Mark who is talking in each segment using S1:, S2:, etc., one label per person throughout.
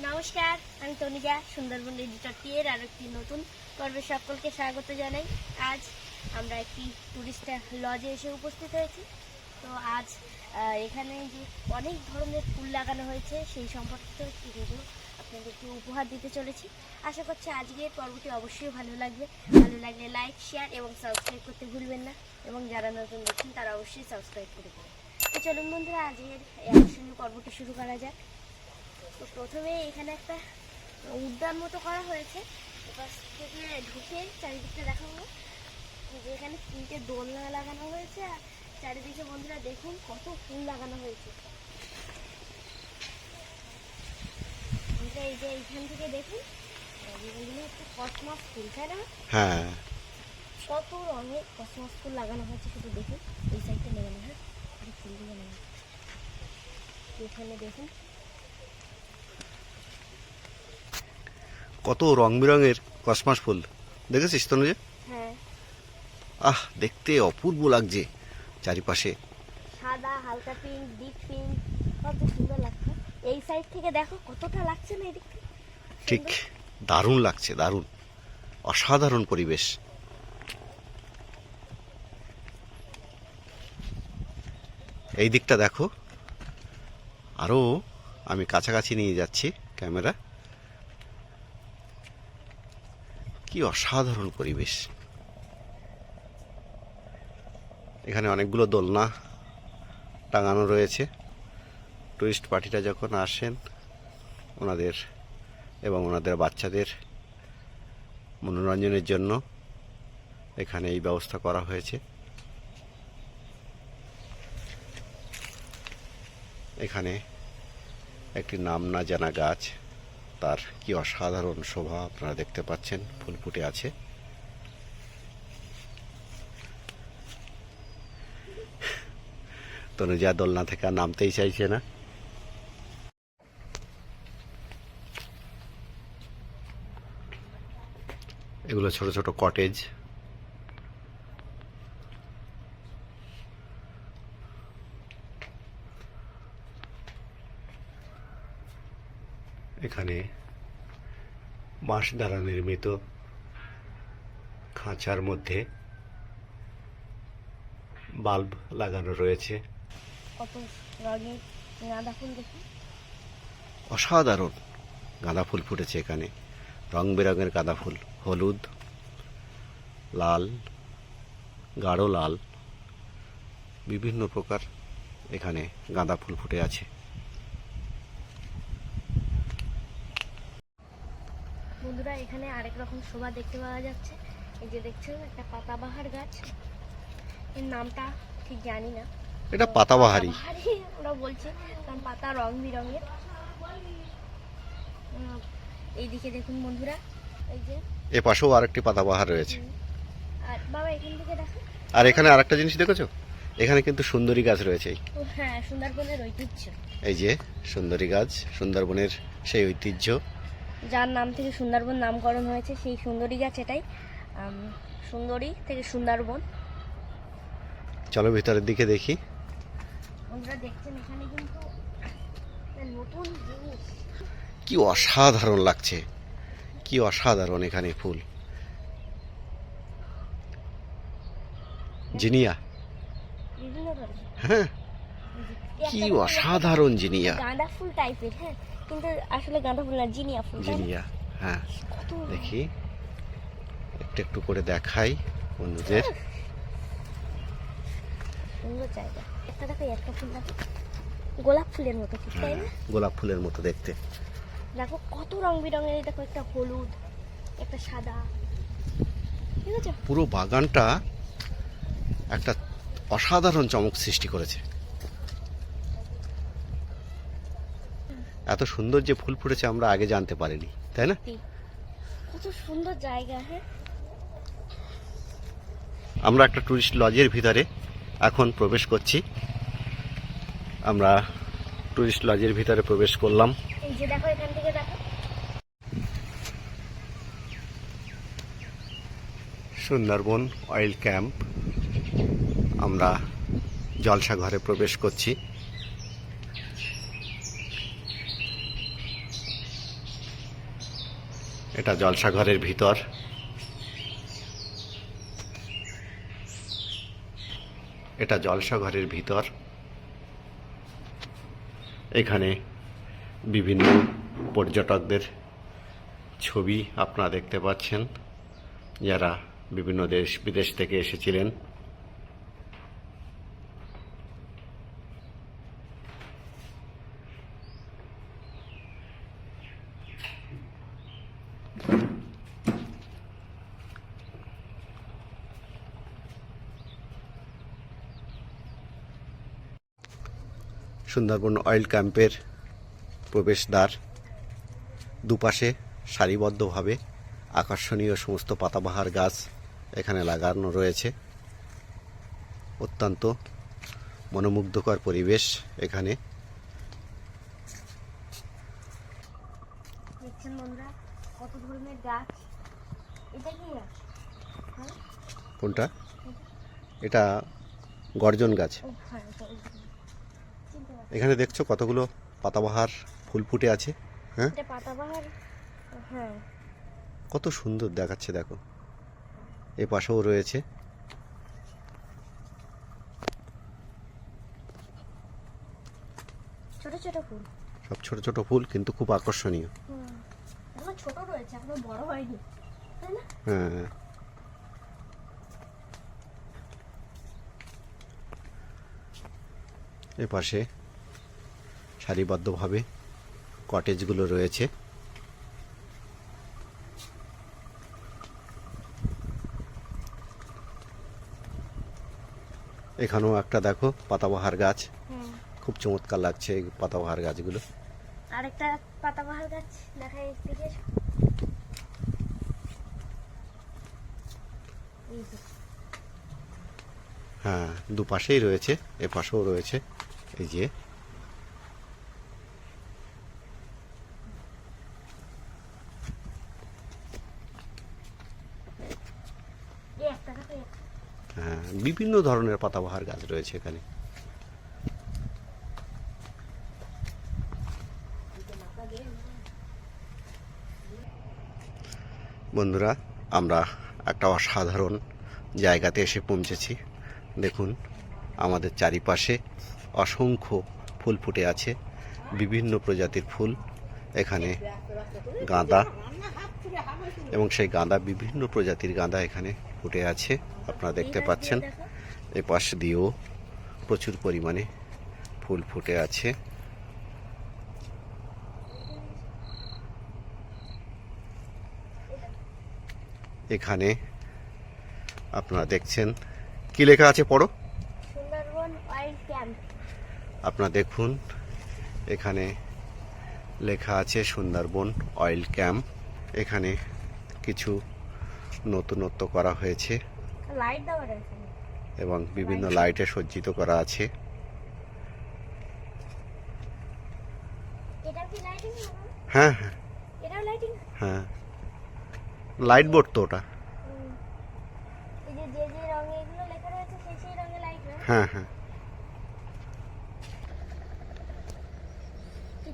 S1: নমস্কার, আমি তনুজা, সুন্দরবন এডিটর টিয়ের আর একটি নতুন পর্বে সকলকে স্বাগত জানাই। আজ আমরা একটি টুরিস্ট লজে এসে উপস্থিত হয়েছি। তো আজ এখানে যে অনেক ধরনের ফুল লাগানো হয়েছে, সেই সম্পর্কিত একটি ভিডিও আপনাদেরকে উপহার দিতে চলেছি। আশা করছি আজকের পর্বটি অবশ্যই ভালো লাগবে। ভালো লাগলে লাইক শেয়ার এবং সাবস্ক্রাইব করতে ভুলবেন না। এবং যারা নতুন দেখছেন, তারা অবশ্যই সাবস্ক্রাইব করে দেবেন। তো চলুন বন্ধুরা, আজকের আকর্ষণীয় পর্বটি শুরু করা যাক। তো প্রথমে এখানে একটা উদ্যান মতো করা হয়েছে। এপাশ থেকে ঢুকে চারিদিকটা দেখাবো। যে এখানে তিনটে দোলনা লাগানো হয়েছে আর চারিদিকে বন্ধুরা দেখুন কত ফুল লাগানো হয়েছে। এই যে এইখান থেকে দেখুন কসমস ফুল তাই না?
S2: হ্যাঁ।
S1: কত রঙের কসমস ফুল লাগানো হয়েছে শুধু দেখুন। এই সাইডটা লাগানো হয়? আর ফুলগুলো লাগানো হয়। এখানে দেখুন
S2: কত রং বেরঙের কসমাস ফুল। দেখেছিস তনুজে?
S1: হ্যাঁ।
S2: আহ দেখতে অপূর্ব লাগছে চারিপাশে।
S1: সাদা হালকা পিঙ্ক ডিপ পিঙ্ক কত সুন্দর লাগছে। এই সাইড থেকে দেখো কতটা লাগছে না এদিক
S2: ঠিক দারুণ লাগছে দারুণ। অসাধারণ পরিবেশ। এই দিকটা দেখো। আরও আমি কাছাকাছি নিয়ে যাচ্ছি ক্যামেরা। কি অসাধারণ পরিবেশ। এখানে অনেকগুলো দোলনা টাঙানো রয়েছে। টুরিস্ট পার্টিরা যখন আসেন, ওনাদের এবং ওনাদের বাচ্চাদের মনোরঞ্জনের জন্য এখানে এই ব্যবস্থা করা হয়েছে। এখানে একটি নাম না জানা গাছ তার কি অসাধারণ শোভা আপনারা দেখতে পাচ্ছেন, ফুল ফুটে আছে। তনুজা দোলনা থেকে নামতেই চাইছে না। এগুলো ছোট ছোট কটেজ এখানে বাঁশ দ্বারা নির্মিত খাঁচার মধ্যে বাল্ব লাগানো রয়েছে। অসাধারণ গাঁদা ফুল ফুটেছে এখানে। রং বেরঙের গাঁদা ফুল হলুদ লাল গাঢ় লাল বিভিন্ন প্রকার এখানে গাঁদা ফুল ফুটে আছে
S1: বন্ধুরা এখানে আরেক রকম শোভা দেখতে পাওয়া যাচ্ছে। এই যে দেখছেন একটা পাতাবাহার গাছ। এর নামটা ঠিক জানি না।
S2: এটা পাতাবাহারি।
S1: ওরা বলছে কারণ পাতা রং বেরঙের। এইদিকে দেখুন বন্ধুরা এই যে।
S2: এ পাশেও আরেকটি পাতাবাহার রয়েছে।
S1: আর বাবা এখান থেকে দেখো।
S2: আর এখানে আরেকটা জিনিস দেখেছ? এখানে কিন্তু সুন্দরী গাছ রয়েছে।
S1: হ্যাঁ সুন্দরবনের ঐতিহ্য।
S2: এই যে সুন্দরী গাছ সুন্দরবনের সেই ঐতিহ্য।
S1: যার নাম থেকে সুন্দরবন নামকরণ হয়েছে সেই সুন্দরী গাছ এটাই। সুন্দরী থেকে সুন্দরবন।
S2: চলো ভিতরের দিকে দেখি।
S1: বন্ধুরা দেখছেন এখানে কিন্তু একটা নতুন জিনিস।
S2: কি অসাধারণ লাগছে। কি অসাধারণ এখানে ফুল। জিনিয়া। হ্যাঁ। কি অসাধারণ জিনিয়া।
S1: গাঁদা ফুল টাইপের হ্যাঁ। কিন্তু আসলে গাঁদা ফুল না জিনিয়া ফুল
S2: জিনিয়া হ্যাঁ। দেখি। একটু একটু করে দেখাই বন্ধুদের।
S1: একটা দেখো একটা ফুল গোলাপ ফুলের মতো তাই
S2: হ্যাঁ,
S1: না
S2: গোলাপ ফুলের মতো দেখতে।
S1: দেখো কত রং বেরঙের দেখো একটা হলুদ একটা সাদা। ঠিক আছে?
S2: পুরো বাগানটা একটা অসাধারণ চমক সৃষ্টি করেছে। এত সুন্দর যে ফুল ফুটেছে আমরা আগে জানতে পারিনি তাই না?
S1: কত সুন্দর জায়গা হ্যাঁ?
S2: আমরা একটা টুরিস্ট লজের ভিতরে এখন প্রবেশ করছি। আমরা টুরিস্ট লজের ভিতরে প্রবেশ করলাম।
S1: এই যে দেখো এখান থেকে দেখো।
S2: সুন্দরবন অয়েল ক্যাম্প আমরা জলসা ঘরে প্রবেশ করছি। এটা জলসাঘরের ভিতর। এটা জলসাঘরের ভিতর। এখানে বিভিন্ন পর্যটকদের ছবি আপনারা দেখতে পাচ্ছেন। যারা বিভিন্ন দেশ বিদেশ থেকে এসেছিলেন। সুন্দরবন অয়েল ক্যাম্পের প্রবেশদ্বার দুপাশে সারিবদ্ধভাবে আকর্ষণীয় সমস্ত পাতাবাহার গাছ এখানে লাগানো রয়েছে। অত্যন্ত মনোমুগ্ধকর পরিবেশ এখানে।
S1: কত ধরনের গাছ? এটা কি হ্যাঁ?
S2: কোনটা? এটা গর্জন গাছ
S1: ও হ্যাঁ এটা ওই যে। চিনতে পারছি।
S2: এখানে দেখছ কতগুলো পাতাবাহার ফুল ফুটে আছে হ্যাঁ?
S1: পাতাবাহার হ্যাঁ।
S2: কত সুন্দর দেখাচ্ছে দেখো। এ পাশেও রয়েছে।
S1: ছোট ছোট ফুল।
S2: সব ছোট ছোট ফুল কিন্তু খুব আকর্ষণীয়।
S1: হুম। ছোট রয়েছে এখনও বড় হয়নি।
S2: হ্যাঁ। এ পাশে সারিবদ্ধভাবে কটেজগুলো রয়েছে। এখানেও একটা দেখো পাতাবাহার গাছ। খুব চমৎকার লাগছে এই পাতাবাহার গাছগুলো।
S1: আরেকটা পাতাবাহার গাছ দেখাই
S2: হ্যাঁ দুপাশেই রয়েছে এ পাশেও রয়েছে। এই যে
S1: এই একটা দেখো এই একটা।
S2: হ্যাঁ বিভিন্ন ধরনের পাতাবাহার গাছ রয়েছে এখানে। বন্ধুরা, আমরা একটা অসাধারণ জায়গাতে এসে পৌঁছেছি। দেখুন, আমাদের চারিপাশে অসংখ্য ফুল ফুটে আছে, বিভিন্ন প্রজাতির ফুল, এখানে গাঁদা, এবং সেই গাঁদা বিভিন্ন প্রজাতির গাঁদা এখানে ফুটে আছে আপনারা দেখতে পাচ্ছেন।
S1: গাছগুলো দেখো।
S2: এ পাশ দিয়েও প্রচুর পরিমাণে ফুল ফুটে আছে। এখানে আপনারা দেখছেন কি লেখা আছে পড়ো? আপনারা দেখুন এখানে লেখা আছে সুন্দরবন অয়েল ক্যাম্প। এখানে কিছু নতুনত্ব করা হয়েছে।
S1: লাইট
S2: এবং বিভিন্ন লাইটে সজ্জিত করা আছে। হ্যাঁ হ্যাঁ। হ্যাঁ। লাইট বোর্ড তো ওটা। হ্যাঁ হ্যাঁ।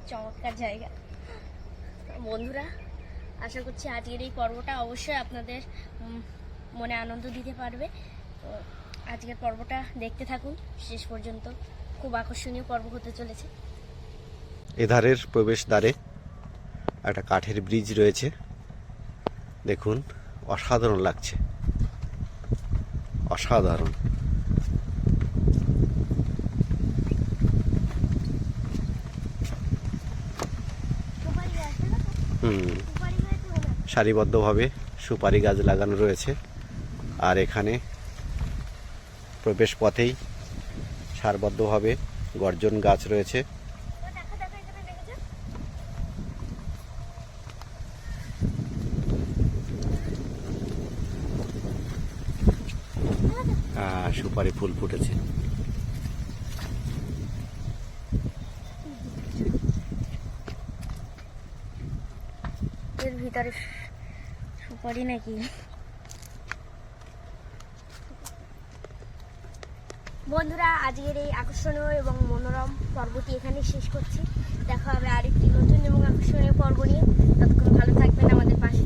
S1: চমৎকার জায়গা। বন্ধুরা আশা করছি আজকের এই পর্বটা অবশ্যই আপনাদের মনে আনন্দ দিতে পারবে। তো আজকের পর্বটা দেখতে থাকুন। শেষ পর্যন্ত খুব আকর্ষণীয় পর্ব হতে চলেছে।
S2: এধারের প্রবেশদ্বারে একটা কাঠের ব্রিজ রয়েছে। দেখুন, অসাধারণ লাগছে। অসাধারণ। হুম
S1: সুপারি গাছ মনে হয়।
S2: সারিবদ্ধভাবে সুপারি গাছ লাগানো রয়েছে। আর এখানে প্রবেশ পথেই সারবদ্ধভাবে গর্জন গাছ রয়েছে। সুপারি ফুল ফুটেছে।
S1: ভিতরে সুপারি নাকি? বন্ধুরা, আজকের এই আকর্ষণীয় এবং মনোরম পর্বটি এখানেই শেষ করছি। দেখা হবে আরেকটি নতুন এবং আকর্ষণীয় পর্ব নিয়ে। ততক্ষণ ভালো থাকবেন আমাদের পাশে